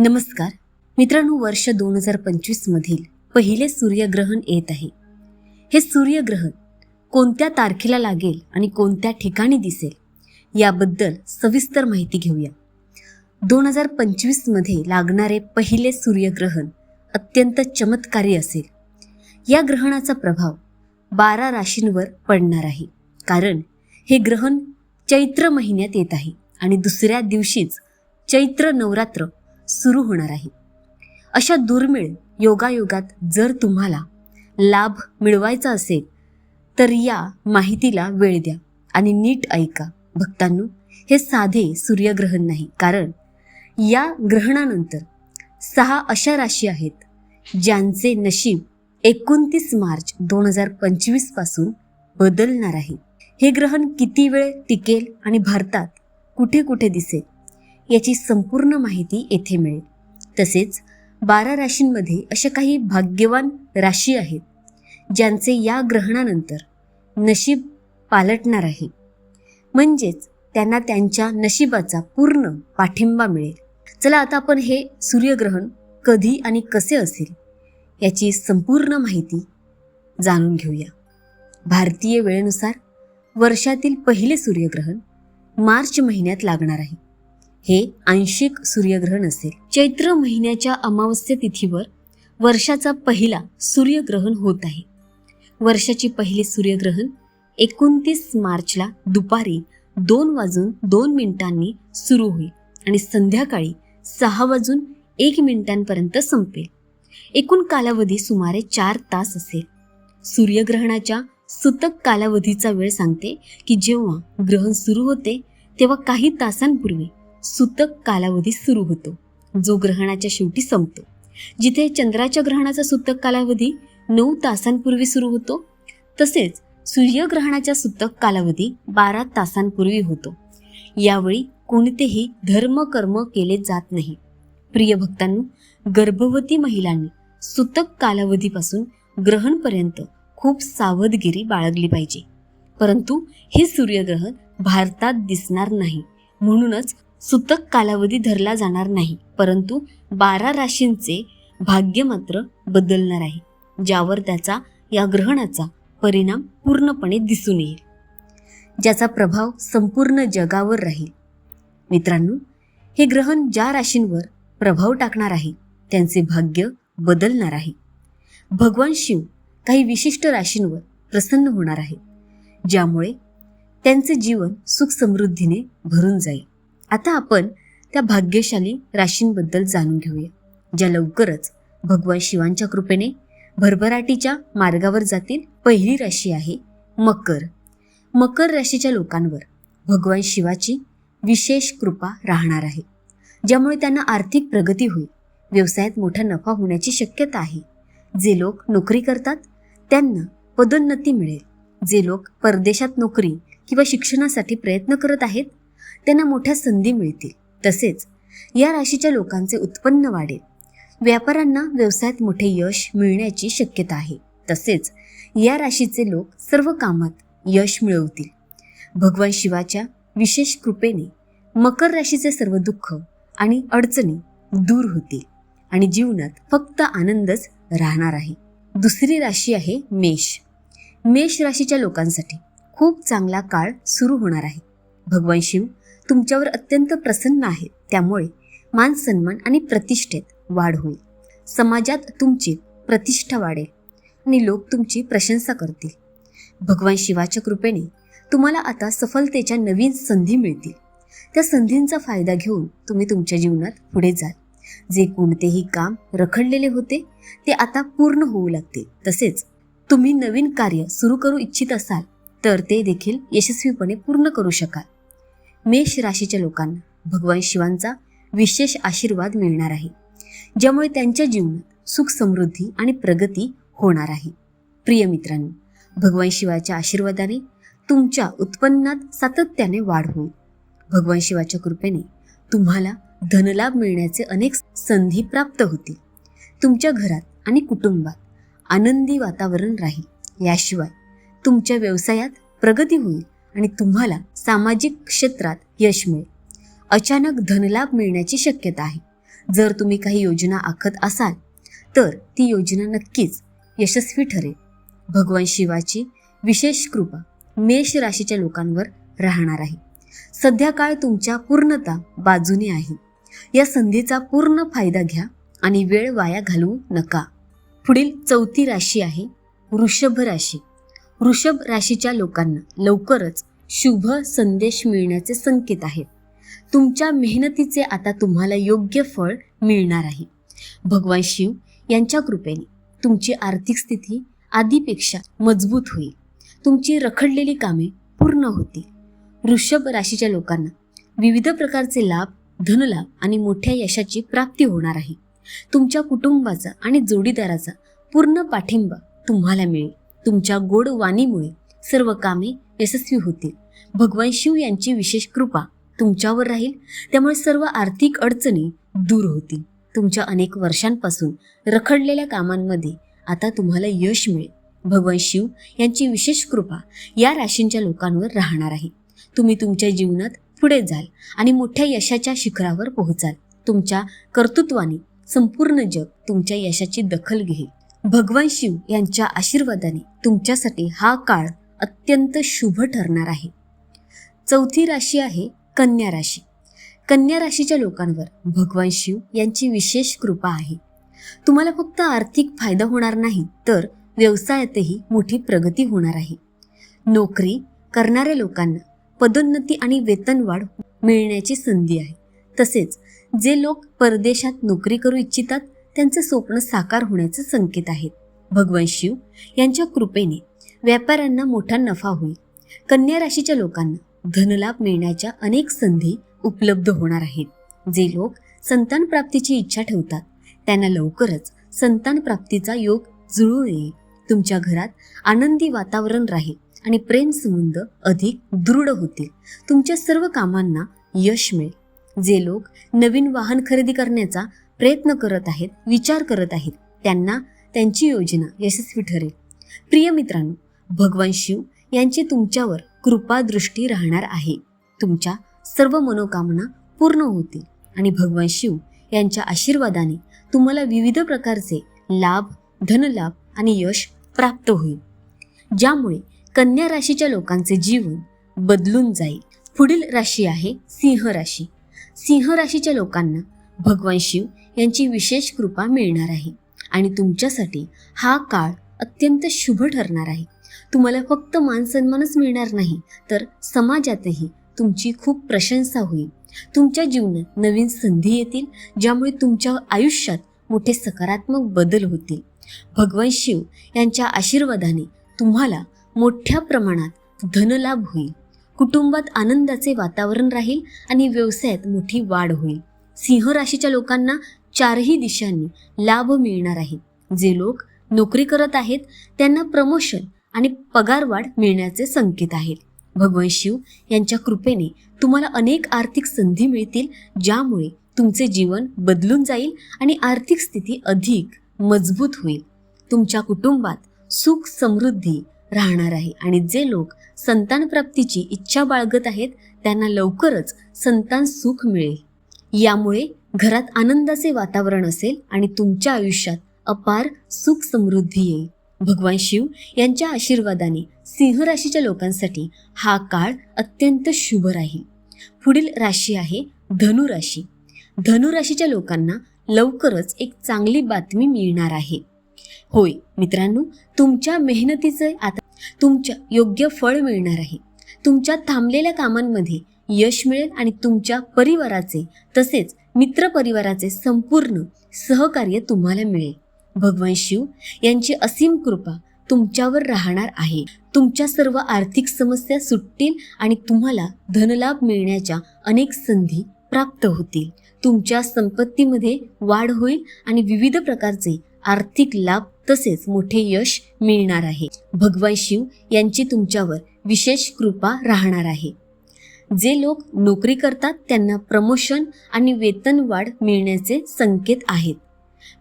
नमस्कार. मित्रांनो वर्ष दोन हजार पंचवीस मधील पहिले सूर्यग्रहण येत आहे. हे सूर्यग्रहण कोणत्या तारखेला लागेल आणि कोणत्या ठिकाणी दिसेल याबद्दल सविस्तर माहिती घेऊया. दोन हजार पंचवीसमध्ये लागणारे पहिले सूर्यग्रहण अत्यंत चमत्कारी असेल. या ग्रहणाचा प्रभाव बारा राशींवर पडणार आहे. कारण हे ग्रहण चैत्र महिन्यात येत आहे आणि दुसऱ्या दिवशीच चैत्र नवरात्र सुरू होणार आहे. अशा दुर्मिळ योगायोगात जर तुम्हाला लाभ मिळवायचा असेल तर या माहितीला वेळ द्या आणि नीट ऐका. भक्तांनो हे साधे सूर्यग्रहण नाही कारण या ग्रहणानंतर सहा अशा राशी आहेत ज्यांचे नशीब एकोणतीस मार्च दोन हजार पंचवीसपासून बदलणार आहे. हे ग्रहण किती वेळ टिकेल आणि भारतात कुठे कुठे दिसेल? याची संपूर्ण माहिती येथे मिळेल. तसेच बारा राशींमध्ये अशा काही भाग्यवान राशी आहेत ज्यांचे या ग्रहणानंतर नशीब पालटणार आहे. म्हणजेच त्यांना त्यांच्या नशिबाचा पूर्ण पाठिंबा मिळेल. चला आता आपण हे सूर्यग्रहण कधी आणि कसे असेल याची संपूर्ण माहिती जाणून घेऊया. भारतीय वेळेनुसार वर्षातील पहिले सूर्यग्रहण मार्च महिन्यात लागणार आहे. हे आंशिक सूर्यग्रहण असेल. चैत्र महिन्याच्या अमावस्या तिथीवर वर्षाचा पहिला सूर्यग्रहण होत आहे. वर्षाची पहिली सूर्यग्रहण एकोणतीस मार्चला दुपारी दोन वाजून दोन मिनिटांनी सुरू होईल आणि संध्याकाळी सहा वाजून एक मिनिटांपर्यंत संपेल. एकूण कालावधी सुमारे चार तास असेल. सूर्यग्रहणाच्या सुतक कालावधीचा वेळ सांगते की जेव्हा ग्रहण सुरू होते तेव्हा काही तासांपूर्वी सुतक कालावधी सुरू होतो. जो ग्रहणाच्या शेवटी संपतो. जिथे चंद्राच्या ग्रहणाचा सुतक कालावधी नऊ तासांपूर्वी सुरू होतो तसेच सूर्यग्रहणाच्या सुतक कालावधी बारा तासांपूर्वी होतो. यावेळी कोणतेही धर्मकर्म केले जात नाही. प्रिय भक्तांनो गर्भवती महिलांनी सुतक कालावधीपासून ग्रहणपर्यंत खूप सावधगिरी बाळगली पाहिजे. परंतु हे सूर्यग्रहण भारतात दिसणार नाही म्हणूनच सुतक कालावधी धरला जाणार नाही परंतु बारा राशींचे भाग्य मात्र बदलणार आहे ज्यावर त्याचा या ग्रहणाचा परिणाम पूर्णपणे दिसून येईल. ज्याचा प्रभाव संपूर्ण जगावर राहील. मित्रांनो हे ग्रहण ज्या राशींवर प्रभाव टाकणार आहे त्यांचे भाग्य बदलणार आहे. भगवान शिव काही विशिष्ट राशींवर प्रसन्न होणार आहे ज्यामुळे त्यांचे जीवन सुख समृद्धीने भरून जाईल. आता आपण त्या भाग्यशाली राशींबद्दल जाणून घेऊया ज्या लवकरच भगवान शिवांच्या कृपेने भरभराटीच्या मार्गावर जातील पहिली राशी आहे मकर. मकर राशीच्या लोकांवर भगवान शिवाची विशेष कृपा राहणार आहे ज्यामुळे त्यांना आर्थिक प्रगती होईल व्यवसायात मोठा नफा होण्याची शक्यता आहे. जे लोक नोकरी करतात त्यांना पदोन्नती मिळेल. जे लोक परदेशात नोकरी किंवा शिक्षणासाठी प्रयत्न करत आहेत त्यांना मोठ्या संधी मिळतील. तसेच या राशीच्या लोकांचे उत्पन्न वाढेल. व्यापाऱ्यांना व्यवसायात मोठे यश मिळण्याची शक्यता आहे. तसेच या राशीचे लोक सर्व कामात यश मिळवतील. भगवान शिवाच्या विशेष कृपेने मकर राशीचे सर्व दुःख आणि अडचणी दूर होतील आणि जीवनात फक्त आनंदच राहणार आहे. दुसरी राशी आहे मेष. मेष राशीच्या लोकांसाठी खूप चांगला काळ सुरू होणार आहे. भगवान शिव तुमच्यावर अत्यंत प्रसन्न आहेत त्यामुळे मान सन्मान आणि प्रतिष्ठेत वाढ होईल. समाजात तुमची प्रतिष्ठा वाढेल आणि लोक तुमची प्रशंसा करतील. भगवान शिवाच्या कृपेने तुम्हाला आता सफलतेच्या नवीन संधी मिळतील. त्या संधींचा फायदा घेऊन तुम्ही तुमच्या जीवनात पुढे जाल. जे कोणतेही काम रखडलेले होते ते आता पूर्ण होऊ लागते. तसेच तुम्ही नवीन कार्य सुरू करू इच्छित असाल तर ते देखील यशस्वीपणे पूर्ण करू शकाल. मेष राशीच्या लोकांना भगवान शिवांचा विशेष आशीर्वाद मिळणार आहे ज्यामुळे त्यांच्या जीवनात सुख समृद्धी आणि प्रगती होणार आहे. प्रिय मित्रांनो भगवान शिवाच्या आशीर्वादाने तुमच्या उत्पन्नात सातत्याने वाढ होईल. भगवान शिवाच्या कृपेने तुम्हाला धनलाभ मिळण्याचे अनेक संधी प्राप्त होतील. तुमच्या घरात आणि कुटुंबात आनंदी वातावरण राहील. याशिवाय तुमच्या व्यवसायात प्रगती होईल आणि तुम्हाला सामाजिक क्षेत्रात यश मिळेल. अचानक धनलाभ मिळण्याची शक्यता आहे. जर तुम्ही काही योजना आखत असाल तर ती योजना नक्कीच यशस्वी ठरेल. भगवान शिवाची विशेष कृपा मेष राशीच्या लोकांवर राहणार आहे. सध्या काळ तुमच्या पूर्णता बाजूने आहे. या संधीचा पूर्ण फायदा घ्या आणि वेळ वाया घालवू नका. पुढील चौथी राशी आहे वृषभ राशी. वृषभ राशीच्या लोकांना लवकरच शुभ संदेश मिळण्याचे संकेत आहेत. तुमच्या मेहनतीचे आता तुम्हाला योग्य फळ मिळणार आहे. भगवान शिव यांच्या कृपेने तुमची आर्थिक स्थिती आधीपेक्षा मजबूत होईल. तुमची रखडलेली कामे पूर्ण होतील. वृषभ राशीच्या लोकांना विविध प्रकारचे लाभ धनलाभ आणि मोठ्या यशाची प्राप्ती होणार आहे. तुमच्या कुटुंबाचा आणि जोडीदाराचा पूर्ण पाठिंबा तुम्हाला मिळेल. तुमच्या गोड वाणीमुळे सर्व कामे यशस्वी होतील. भगवान शिव यांची विशेष कृपा तुमच्यावर राहील. त्यामुळे सर्व आर्थिक अडचणी दूर होतील. तुमच्या अनेक वर्षांपासून रखडलेल्या कामांमध्ये आता तुम्हाला यश मिळेल. भगवान शिव यांची विशेष कृपा या राशींच्या लोकांवर राहणार आहे. तुम्ही तुमच्या जीवनात पुढे जाल आणि मोठ्या यशाच्या शिखरावर पोहोचाल. तुमच्या कर्तृत्वाने संपूर्ण जग तुमच्या यशाची दखल घेईल. भगवान शिव यांच्या आशीर्वादाने तुमच्यासाठी हा काळ अत्यंत शुभ ठरणार आहे. चौथी राशी आहे कन्या राशी. कन्या राशीच्या लोकांवर भगवान शिव यांची विशेष कृपा आहे. तुम्हाला फक्त आर्थिक फायदा होणार नाही तर व्यवसायातही मोठी प्रगती होणार आहे. नोकरी करणाऱ्या लोकांना पदोन्नती आणि वेतनवाढ मिळण्याची संधी आहे. तसेच जे लोक परदेशात नोकरी करू इच्छितात त्यांचे स्वप्न साकार होण्याचे संकेत आहेत. भगवान शिव यांच्या कृपेने व्यापाऱ्यांना मोठा नफा होईल. कन्या राशीच्या लोकांना धनलाभ मिळण्याच्या अनेक संधी उपलब्ध होणार आहेत. जे लोक संतान प्राप्तीची इच्छा ठेवतात त्यांना लवकरच संतान प्राप्तीचा योग जुळून येईल. तुमच्या घरात आनंदी वातावरण राहील आणि प्रेम संबंध अधिक दृढ होतील. तुमच्या सर्व कामांना यश मिळेल. जे लोक नवीन वाहन खरेदी करण्याचा प्रयत्न करत आहेत विचार करत आहेत त्यांना त्यांची योजना यशस्वी ठरेल. प्रिय मित्रांनो भगवान शिव यांची तुमच्यावर कृपादृष्टी राहणार आहे. तुमच्या सर्व मनोकामना पूर्ण होतील. आणि भगवान शिव यांच्या आशीर्वादाने तुम्हाला विविध प्रकारचे लाभ धनलाभ आणि यश प्राप्त होईल. ज्यामुळे कन्या राशीच्या लोकांचे जीवन बदलून जाईल. पुढील राशी आहे सिंह राशी. सिंह राशीच्या लोकांना भगवान शिव यांची विशेष कृपा मिळणार आहे. आणि तुमच्यासाठी हा काळ अत्यंत शुभ ठरणार आहे. तुम्हाला फक्त मानसन्मानच मिळणार नाही तर समाजातही तुमची खूप प्रशंसा होईल. तुमच्या जीवनात नवीन संधी येतील ज्यामुळे तुमच्या आयुष्यात मोठे सकारात्मक बदल होतील. भगवान शिव यांच्या आशीर्वादाने तुम्हाला मोठ्या प्रमाणात धनलाभ होईल. कुटुंबात आनंदाचे वातावरण राहील आणि व्यवसायात मोठी वाढ होईल. सिंह राशीच्या लोकांना चारही दिशांनी लाभ मिळणार आहे. जे लोक नोकरी करत आहेत त्यांना प्रमोशन आणि पगारवाढ मिळण्याचे संकेत आहेत. भगवान शिव यांच्या कृपेने तुम्हाला अनेक आर्थिक संधी मिळतील ज्यामुळे तुमचे जीवन बदलून जाईल आणि आर्थिक स्थिती अधिक मजबूत होईल. तुमच्या कुटुंबात सुख समृद्धी राहणार आहे आणि जे लोक संतान प्राप्तीची इच्छा बाळगत आहेत त्यांना लवकरच संतान सुख मिळेल. यामुळे घरात आनंदाचे वातावरण असेल आणि तुमच्या आयुष्यात अपार सुख समृद्धी येईल. भगवान शिव यांच्या आशीर्वादाने सिंह राशीच्या लोकांसाठी हा काळ अत्यंत शुभ राहील. पुढील राशी आहे धनु राशी धनु राशीच्या लोकांना लवकरच एक चांगली बातमी मिळणार आहे. होय मित्रांनो तुमच्या मेहनतीचे आता तुमच्या योग्य फळ मिळणार आहे. तुमच्या थांबलेल्या कामांमध्ये यश मिळेल आणि तुमच्या परिवाराचे तसेच मित्र परिवाराचे संपूर्ण सहकार्य तुम्हाला मिळेल. भगवान शिव यांची असीम कृपा तुमच्यावर राहणार आहे. तुमच्या सर्व आर्थिक समस्या सुटतील आणि तुम्हाला धनलाभ मिळण्याच्या अनेक संधी प्राप्त होतील. तुमच्या संपत्तीमध्ये वाढ होईल आणि विविध प्रकारचे आर्थिक लाभ तसेच मोठे यश मिळणार आहे. भगवान शिव यांची तुमच्यावर विशेष कृपा राहणार आहे. जे लोक नोकरी करतात त्यांना प्रमोशन आणि वेतनवाढ मिळण्याचे संकेत आहेत.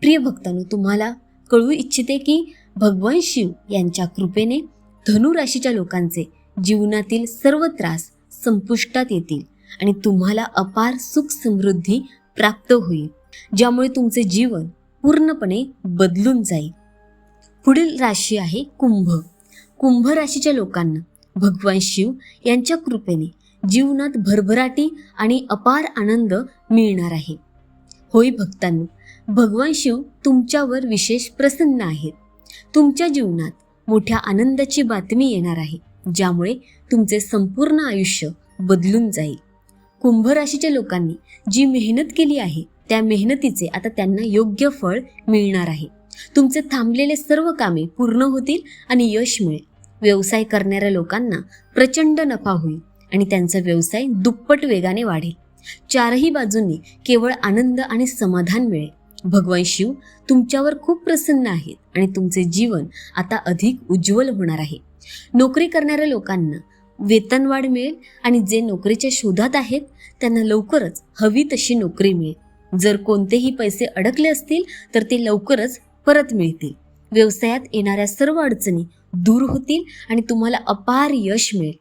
प्रिय भक्तांनो तुम्हाला कळू इच्छिते की भगवान शिव यांच्या कृपेने धनु राशीच्या लोकांचे जीवनातील सर्व त्रास संपुष्टात येतील आणि तुम्हाला अपार सुख समृद्धी प्राप्त होईल ज्यामुळे तुमचे जीवन पूर्णपणे बदलून जाईल. पुढील राशी आहे कुंभ. कुंभ राशीच्या लोकांना भगवान शिव यांच्या कृपेने जीवनात भरभराटी आणि अपार आनंद मिळणार आहे. होय भक्तांनो भगवान शिव तुमच्यावर विशेष प्रसन्न आहेत. तुमच्या जीवनात मोठ्या आनंदाची बातमी येणार आहे ज्यामुळे तुमचे संपूर्ण आयुष्य बदलून जाईल. कुंभ राशीच्या लोकांनी जी मेहनत केली आहे त्या मेहनतीचे आता त्यांना योग्य फळ मिळणार आहे. तुमचे थांबलेले सर्व कामे पूर्ण होतील आणि यश मिळेल. व्यवसाय करणाऱ्या लोकांना प्रचंड नफा होईल आणि त्यांचा व्यवसाय दुप्पट वेगाने वाढेल. चारही बाजूंनी केवळ आनंद आणि समाधान मिळेल. भगवान शिव तुमच्यावर खूप प्रसन्न आहेत आणि तुमचे जीवन आता अधिक उज्ज्वल होणार आहे. नोकरी करणाऱ्या लोकांना वेतनवाढ मिळेल आणि जे नोकरीच्या शोधात आहेत त्यांना लवकरच हवी तशी नोकरी मिळेल. जर कोणतेही पैसे अडकले असतील तर ते लवकरच परत मिळतील. व्यवसायात येणाऱ्या सर्व अडचणी दूर होतील आणि तुम्हाला अपार यश मिळेल.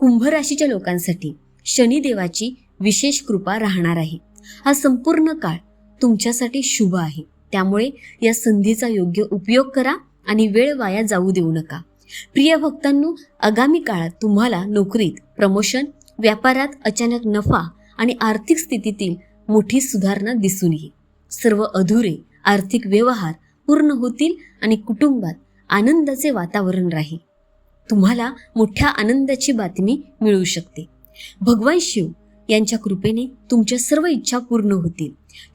कुंभ राशीच्या लोकांसाठी शनिदेवाची विशेष कृपा राहणार आहे. हा संपूर्ण काळ तुमच्यासाठी शुभ आहे. त्यामुळे या संधीचा योग्य उपयोग करा आणि वेळ वाया जाऊ देऊ नका. प्रिय भक्तांनो आगामी काळात तुम्हाला नोकरीत प्रमोशन व्यापारात अचानक नफा आणि आर्थिक स्थितीतील मोठी सुधारणा दिसून येईल. सर्व अधुरे आर्थिक व्यवहार पूर्ण होतील आणि कुटुंबात आनंदाचे वातावरण राहील. तुम्हाला मोठ्या आनंदाची बातमी मिळू शकते. भगवान शिव यांच्या कृपेने तुमच्या सर्व इच्छा पूर्ण होतील.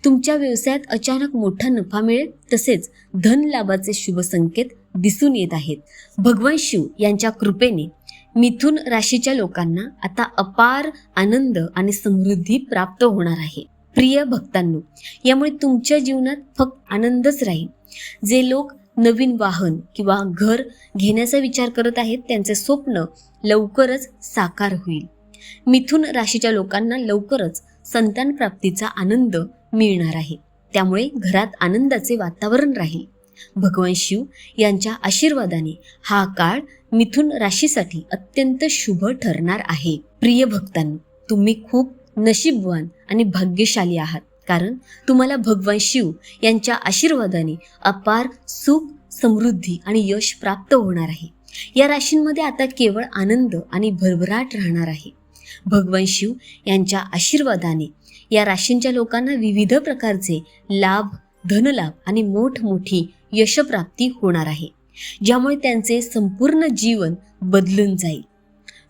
तुमच्या व्यवसायात अचानक मोठा नफा मिळेल तसेच धन लाभाचे शुभ संकेत दिसून येत आहेत. भगवान शिव यांच्या कृपेने मिथुन राशीच्या लोकांना आता अपार आनंद आणि समृद्धी प्राप्त होणार आहे. प्रिय भक्तांनो यामुळे तुमच्या जीवनात फक्त आनंदच राहील. जे लोक नवीन वाहन किंवा घर घेण्याचा विचार करत आहेत त्यांचे स्वप्न लवकरच साकार होईल. मिथुन राशीच्या लोकांना लवकरच संतान प्राप्तीचा आनंद मिळणार आहे. त्यामुळे घरात आनंदाचे वातावरण राहील. भगवान शिव यांच्या आशीर्वादाने हा काळ मिथुन राशीसाठी अत्यंत शुभ ठरणार आहे. प्रिय भक्तांनो तुम्ही खूप नशीबवान आणि भाग्यशाली आहात. कारण तुम्हाला भगवान शिव यांच्या आशीर्वादाने अपार सुख समृद्धी आणि यश प्राप्त होणार आहे. या राशींमध्ये आता केवळ आनंद आणि भरभराट राहणार आहे. भगवान शिव यांच्या आशीर्वादाने. या राशींच्या लोकांना विविध प्रकारचे लाभ धनलाभ आणि मोठमोठी यशप्राप्ती होणार आहे. ज्यामुळे त्यांचे संपूर्ण जीवन बदलून जाईल.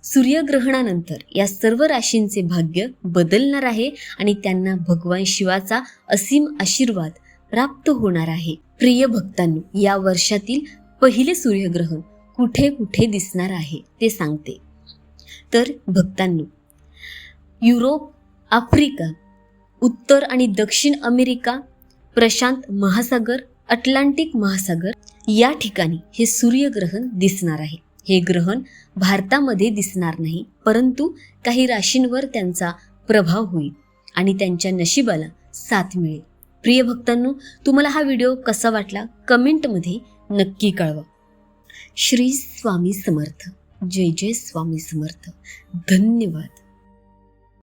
सूर्यग्रहणानंतर या सर्व राशींचे भाग्य बदलणार आहे आणि त्यांना भगवान शिवाचा असीम आशीर्वाद प्राप्त होणार आहे. प्रिय भक्तांनो या वर्षातील पहिले सूर्यग्रहण कुठे कुठे दिसणार आहे ते सांगते. तर भक्तांनो युरोप आफ्रिका उत्तर आणि दक्षिण अमेरिका प्रशांत महासागर अटलांटिक महासागर या ठिकाणी हे सूर्यग्रहण दिसणार आहे. हे ग्रहण भारतामध्ये दिसणार नाही परंतु काही राशींवर त्यांचा प्रभाव होईल आणि त्यांच्या नशिबाला साथ मिळेल. प्रिय भक्तांनो तुम्हाला हा व्हिडिओ कसा वाटला? कमेंटमध्ये नक्की कळवा. श्री स्वामी समर्थ. जय जय स्वामी समर्थ. धन्यवाद.